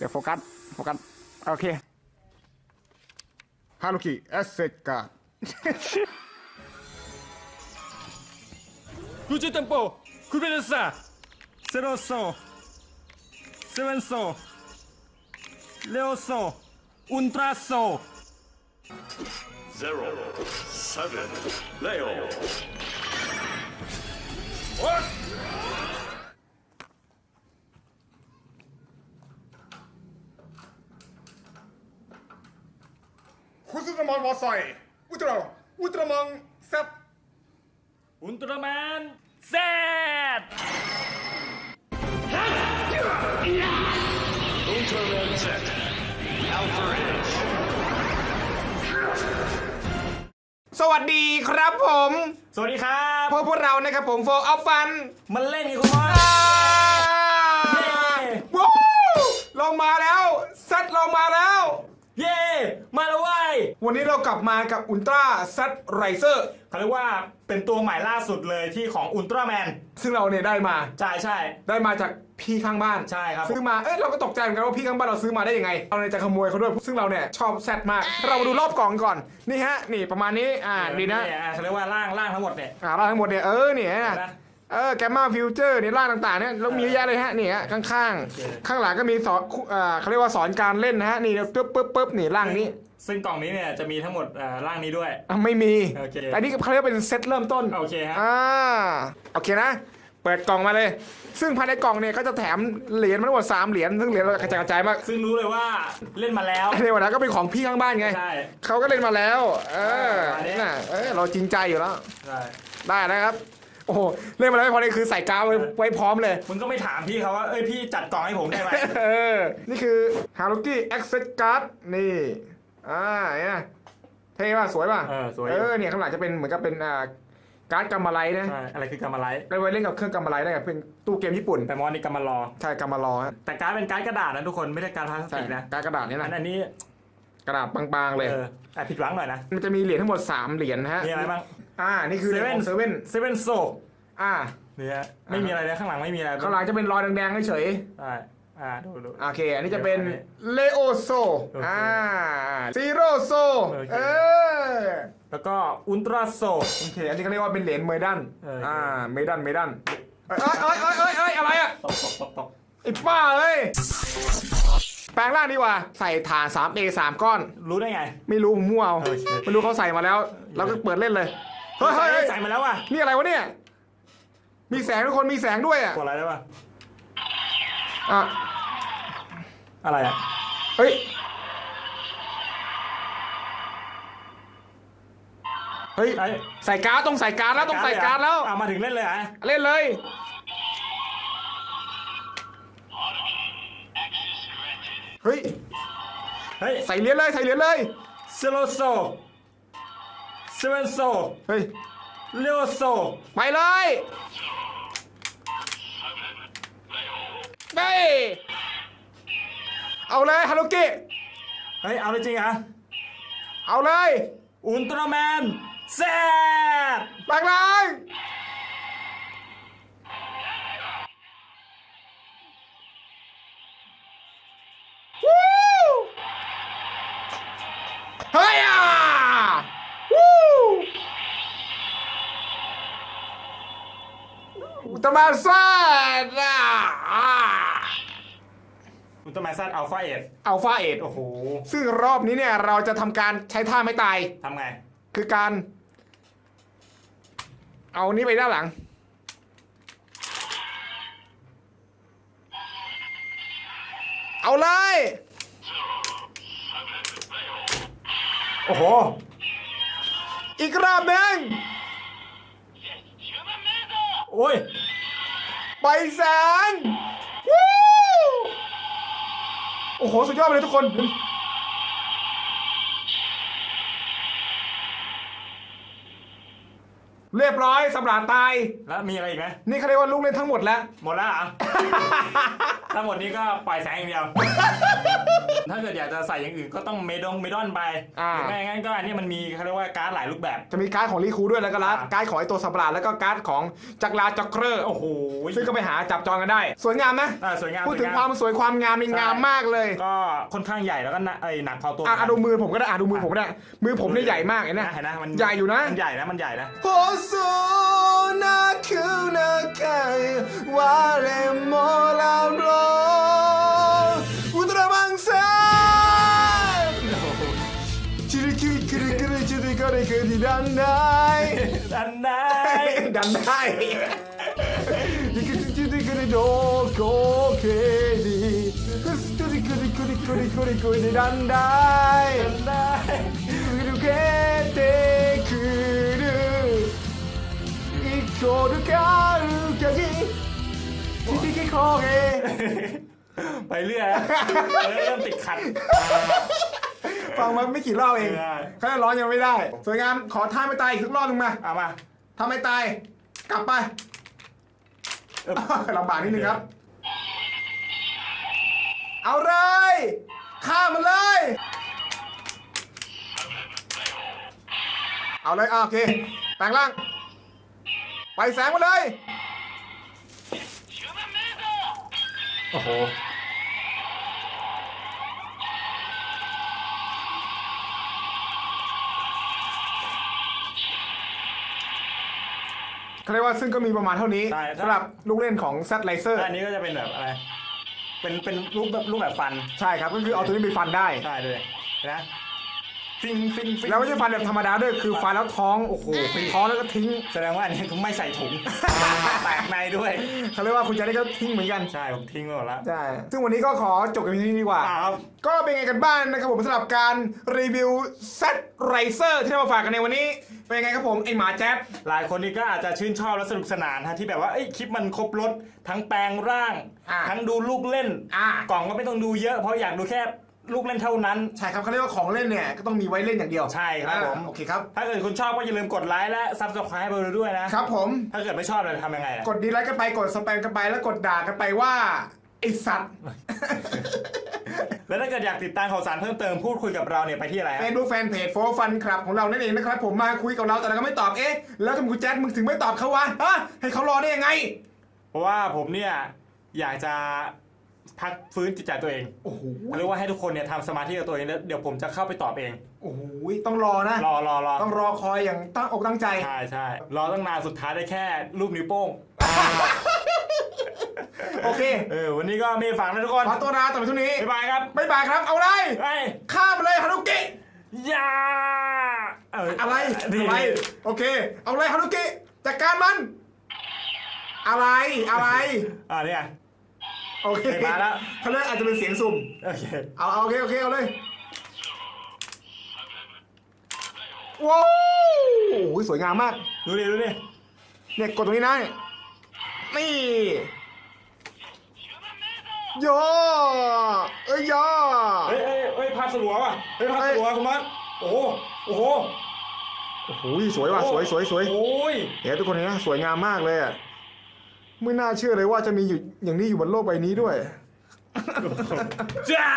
เดี๋ยวโฟกัส โฟกัส โอเค ฮารุกิเอสเซตการ์ด 루즈 땀뽀 굴베졌사 세로소 세븐소 레오소 운트라소 zero, seven, Leo. What? คุซุตมอนวอซอย อุตราอุตรมังแซดอุลตร้าแนแซดตสวัสดีครับผมสวัสดีครับพวกพวกเรานะครับผมโฟอัฟฟันมันเล่นอีกคนว้าวลงมาแล้วซัดล ว้ยวันนี้เรากลับมากับอุลตร้าเซตไรเซอร์เขาเรียกว่าเป็นตัวใหม่ล่าสุดเลยที่ของอุลตร้าแมนซึ่งเราเนี่ยได้มา ใช่ใช่ได้มาจากพี่ข้างบ้านใช่ครับ ซื้อมา เอ๊ะเราก็ตกใจเหมือนกันว่าพี่ข้างบ้านเราซื้อมาได้ยังไง เราเลยจะขโมยเขาด้วย ซึ่งเราเนี่ยชอบแซดมาก เรามาดูรอบกล่องก่อน นี่ฮะ นี่ประมาณนี้ อ่า ดีนะอ่าเขาเรียกว่าร่างร่างทั้งหมดเนี่ย อ่าร่างทั้งหมดเนี่ย เออเนี่ยเห็นไหม เออแกมมาฟิวเจอร์เนี่ยร่างต่างๆเนี่ยแล้วมีเยอะแยะเลยฮะนี่ฮะข้างโอเคๆข้างหลังก็มีสอนอ่าเขาเรียกว่าสอนการเล่นนะฮะนี่ปึ๊บปึ๊บปึ๊บนี่ร่างนี้ ซึ่งกล่องนี้เนี่ยจะมีทั้งหมดอ่าร่างนี้ด้วย อะไม่มีโอเค แต่นี่เขาเรียกว่าเป็นเซตเริ่มต้นโอเคฮะอ่าโอเคนะ เปิดกล่องมาเลย ซึ่งภายในกล่องเนี่ยก็จะแถมเหรียญมาทั้งหมดสามเหรียญซึ่งเหรียญเรากระจายกระจายมากซึ่งรู้เลยว่าเล่นมาแล้ว ในวันนั้นก็เป็นของพี่ข้างบ้านไงใช่ เขาก็เล่นมาแล้ว เอออันนี้ นี่น่ะเออเราจริงใจอยู่แล้ว ใช่ได้นะครับ โอ้โหเล่นมาแล้วไม่พอเลยคือใส่กาวไว้ไว้พร้อมเลย มึงก็ไม่ถามพี่เขาว่า เอ้ยพี่จัดกล่องให้ผมได้ไหม เออ นี่คือ Haruki Access Card นี่ อ่าเนี่ยเท่ป่ะ สวยป่ะ เออสวยอเอยู่อเนี่ยข้างหลังจะเป็นเหมือนกับเป็นอ่าการ์ดกำมะไรนะใช่อะไรคือกำมะไลท์ไปไว้เล่นกับเครื่องกำมะไรได้กับเป็นตู้เกมญี่ปุ่นแต่มอนนี่กำมะลอใช่กำมะรอฮะแต่การ์ดเป็นการ์ดกระดาษนะทุกคนไม่ได้การ์ดพลาสใช่ติกนะการ์ดกระดาษนี่อันะนอันนี้กระดาษบางๆเลย เออแอบผิดหวังหน่อยนะ มันจะมีเหรียญทั้งหมด 3 เหรียญนะฮะ มีอะไรบ้าง อ่า นี่คือเหรียญของเซเว่นเซเว่นโซอ่า เนี่ยไม่มีอะไรเลยข้างหลังไม่มีอะไรข้างหลังจะเป็นรอยแดงๆเฉยใช่อ่าดูดู ๆโอเค อันนี้จะเป็นอันนี้เลโอโซโอเคอ่าซีโร่โซโอเค เออแล้วก็อุลตราโซ โอเค อันนี้ก็เรียกว่าเป็นเหรียญเมดันเอออ่ อ่า เมดัน เมดันเอ้ยเอ้ยเอ้ยเอ้ยเอ้ยอะไรอะ ตกตกตกตกไอ้ป้าเอ้ยแปลงร่างดีกว่า ใส่ฐาน 3A 3 ก้อน รู้ได้ไง ไม่รู้ผมมั่วเอาโอเค ไม่รู้เขาใส่มาแล้ว เราก็เปิดเล่นเลย เฮ้ยเฮ้ยเฮ้ย ใส่มาแล้วว่ะนี่อะไรวะเนี่ย มีแสงทุกคนมีแสงด้วยอะกดอะไรได้ป่ะอะอะไรอะเฮ้ย เฮ้ย ไอ้ใส่การ์ดต้องใส่การ์ดแล้วต้องใส่การ์ดแล้วเอามาถึงเล่นเลยเหรอะเล่นเลย เฮ้ย เฮ้ยใส่เหรียญเลยใส่เหรียญเลย เซโลโซ เซเว่นโซเฮ้ยเลโอโซไปเลยไปเอาเลยฮารุกิเฮ้ย เอาเลยจริงเหรอะเอาเลยอุลตร้าแมนแซดแปลงร่างวู้เฮ้ยอะ ตร้าแมนแซดอะอ่าอุลตร้าแมนแซดอัลฟาเอ็ดอัลฟาเอ็ดโอ้โหซึ่งรอบนี้เนี่ยเราจะทำการใช้ท่าไม่ตาย ทำไง คือการ เอานี้ไปด้านหลัง เอาเลย โอ้โห อีกรอบหนึ่งโอ้ย ไปแสงวู้โอ้โห สุดยอดไปเลยทุกคน เรียบร้อยสำหรับตาย แล้วมีอะไรอีกไหมนี่เขาเรียกว่าลูกเล่นทั้งหมดแล้ว หมดแล้วเหรอ ทั้งหมดนี้ก็ปล่อยแสงอย่างเดียว ถ้าเกิดอยากจะใส่อย่างอื่นก็ต้องเมดงเมดอนไปอ่า หรือไม่งั้นก็อันนี้มันมีเขาเรียกว่าการ์ดหลายรูปแบบ จะมีการ์ดของรีคูด้วยแล้วก็ร้านอ่า การ์ดของไอตัวสัตว์ประหลาดแล้วก็การ์ดของจักรลาจักรเรอร์โอ้โหซึ่งก็ไปหาจับจองกันได้ สวยงามนะอ่าสวยงามพูดถึงสยความสวยความงามนี่งามมากเลยก็ค่อนข้างใหญ่แล้วก็หนักเอ้ยหนักพอตัวอะอะดูมือผมก็ได้อะดูมือผมก็ได้มือผมเนี่ยใหญ่มากเห็นไหมเห็นนะมันใหญ่อยู่นะ มันใหญ่นะมันใหญ่นะโฮโซนาคุนา คิคิคิคิคิคิคิดก็ได้คืนที่ดันได้ดันได้ดันได้คิคิคิคิคิคิคิดโดโกเคดีคิคิคิคิคิคิคิคิคิคิคิคิคิคิดันได้ดันได้คิคิคิดเตคุรุอีกคิคิรู้แคิคิคิคิคิคิดขอเองไปเรื่อยเริ่มติดขัด ฟังมาไม่กี่รอบเองไม่ได้แค่ร้องยังไม่ได้ สวยงามขอท่าไม่ตายอีกสักรอบหนึงมาเอามาถ้าไม่ตาย กลับไปเอิบลำบากนิดนึงครับ เอาเลยข้ามมันเลย เอาเลยอะโอเคแปลงร่าง ไปแสงมาเลย โอ้โห เขาเรียกว่าซึ่งก็มีประมาณเท่านี้ใช่สำหรับลูกเล่นของ Z Laser อันนี้ก็จะเป็นแบบอะไร เป็นเป็นรูปแบบรูปแบบฟัน ใช่ครับ ก็คือเอาตัวนี้ไปฟันได้ ใช่เลยนะ ฟิงฟิงฟิงแล้วไม่ใช่ฟันแบบธรรมดาด้วยคือฟันแล้วท้องโอ้โหท้องแล้วก็ทิ้ง แสดงว่าอันนี้คือไม่ใส่ถุงแตกในด้วยเขาเรียกว่าคุณจะได้ก็ทิ้งเหมือนกันใช่ผมทิ้งไปหมดแล้วใช่ซึ่งวันนี้ก็ขอจบกันที่นี่ดีกว่าอ่าครับก็เป็นไงกันบ้างนะครับผมสำหรับการรีวิว Z Racer ที่ได้มาฝากกันในวันนี้เป็นไงครับผมไอหมาแจ๊บหลายคนนี่ก็อาจจะชื่นชอบและสนุกสนานฮะที่แบบว่าเอ้ยคลิปมันครบรถทั้งแปลงร่างอ่าทั้งดูลูกเล่นอ่ากล่องก็ไม่ต้องดูเยอะเพราะอยากดูแค่ ลูกเล่นเท่านั้น ใช่ครับเขาเรียกว่าของเล่นเนี่ยก็ต้องมีไว้เล่นอย่างเดียวใช่ครับผม อ่าโอเคครับถ้าเกิดคุณชอบก็อย่าลืมกดไลค์และซับสไครป์ไปด้วยนะ ครับผม ถ้าเกิดไม่ชอบเราจะทำยังไงอะกดดีไลค์กันไปกดสแปมกันไปแล้วกดด่ากันไปว่าไอสัตว์ แล้วถ้าเกิดอยากติดตามข่าวสารเพิ่มเติมพูดคุยกับเราเนี่ยไปที่อะไรเฟฮะ ซบุ๊กแฟนเพจโฟฟันคลับของเรานั่นเองนะครับ ผมมาคุยกับเราแต่เราก็ไม่ตอบเอ๊ะแล้วทำไมคุณแจ๊ดมึงถึงไม่ตอบเขาวะฮะให้เขารอได้ยังไง เพราะว่าผมเนี่ยอยากจะ พักฟื้นจิตใจตัวเอง โอ้โหหรือว่าให้ทุกคนเนี่ยทำสมาธิกับตัวเองแล้วเดี๋ยวผมจะเข้าไปตอบเอง โอ้โหต้องรอนะ รอรอรอต้องรอคอยอย่างตั้งอกตั้งใจ ใช่ใช่รอตั้งนานสุดท้ายได้แค่รูปนิ้วโป้ง โอเค เออวันนี้ก็มีฝากนะทุกคนขอตัวลาต่อไปเท่านี้บ๊ายบายครับบ๊ายบายครับเอาเลยไปข้ามเลยฮารุกิอยาเอะไรดีอะไรโอเค เอาเลยฮารุกิจัดการมัน อะไรอะไรอ่าเนี่ย โอเคมาแล้ว เขาเรียกอาจจะเป็นเสียงสุ่ม โอเคเอาเอาโอเคโอเคเอาเลยว้าวโอ้ยสวยงามมาก ดูดิดูดิเนี่ยกดตรงนี้นะนี่โยเอ้ยโยเฮ้ยเฮ้ยเฮ้ยภาพสลัวว่ะเฮ้ยภาพสลัวคุณมัดโอ้โหโอ้โหโอ้โหสวยว่ะสวยสวยสวยโอ้ย เดี๋ยวทุกคนเห็นนะสวยงามมากเลยอะ ไม่น่าเชื่อเลยว่าจะมีอยู่อย่างนี้อยู่บนโลกใบนี้ด้วย จ้า